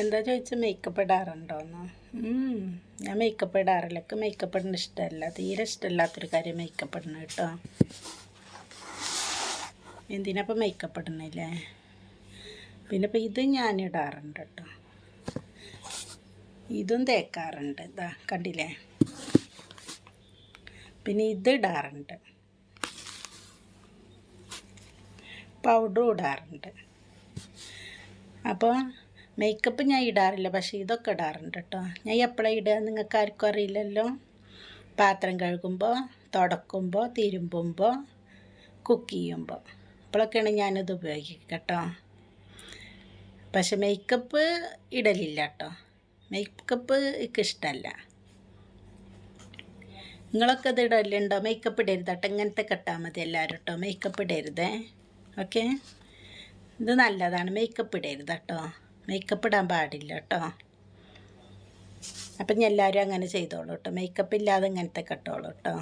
എന്താ ചോദിച്ചാൽ മേക്കപ്പ് ഇടാറുണ്ടോന്ന്? ഞാൻ മേക്കപ്പ് ഇടാറില്ല. എനിക്ക് മേക്കപ്പ് ഇടുന്ന ഇഷ്ടമല്ല. തീരെ ഇഷ്ടമല്ലാത്തൊരു കാര്യം മേക്കപ്പ് ഇടണം കേട്ടോ. എന്തിനപ്പം മേക്കപ്പ് ഇടണില്ലേ പിന്നെ ഇപ്പം ഇത് ഞാൻ ഇടാറുണ്ട് കേട്ടോ. ഇതും തേക്കാറുണ്ട്. ഇതാ കണ്ടില്ലേ? പിന്നെ ഇത് ഇടാറുണ്ട്. പൗഡറും ഇടാറുണ്ട്. അപ്പോൾ മേക്കപ്പ് ഞാൻ ഇടാറില്ല പക്ഷേ ഇതൊക്കെ ഇടാറുണ്ട് കേട്ടോ ഞാൻ എപ്പോഴാണ് ഇടുക നിങ്ങൾക്ക് ആർക്കും അറിയില്ലല്ലോ. പാത്രം കഴുകുമ്പോൾ തുടക്കുമ്പോൾ തിരുമ്പുമ്പോൾ കുക്ക് ചെയ്യുമ്പോൾ അപ്പോഴൊക്കെയാണ് ഞാനിത് ഉപയോഗിക്കുക കേട്ടോ പക്ഷെ മേക്കപ്പ് ഇടലില്ല കേട്ടോ മേക്കപ്പ് എനിക്ക് ഇഷ്ടമല്ല നിങ്ങളൊക്കെ ഇത് ഇടലുണ്ടോ? മേക്കപ്പ് ഇടരുത് കേട്ടോ ഇങ്ങനത്തെ കെട്ടാൽ മതി എല്ലാവരും കേട്ടോ മേക്കപ്പ് ഇടരുതേ. ഓക്കെ ഇത് നല്ലതാണ്. മേക്കപ്പ് ഇടരുത് കേട്ടോ മേക്കപ്പ് ഇടാൻ പാടില്ല കേട്ടോ അപ്പം ഞാൻ എല്ലാവരും അങ്ങനെ ചെയ്തോളൂ കേട്ടോ മേക്കപ്പ് ഇല്ലാതെ ഇങ്ങനത്തെ കെട്ടോളൂ കേട്ടോ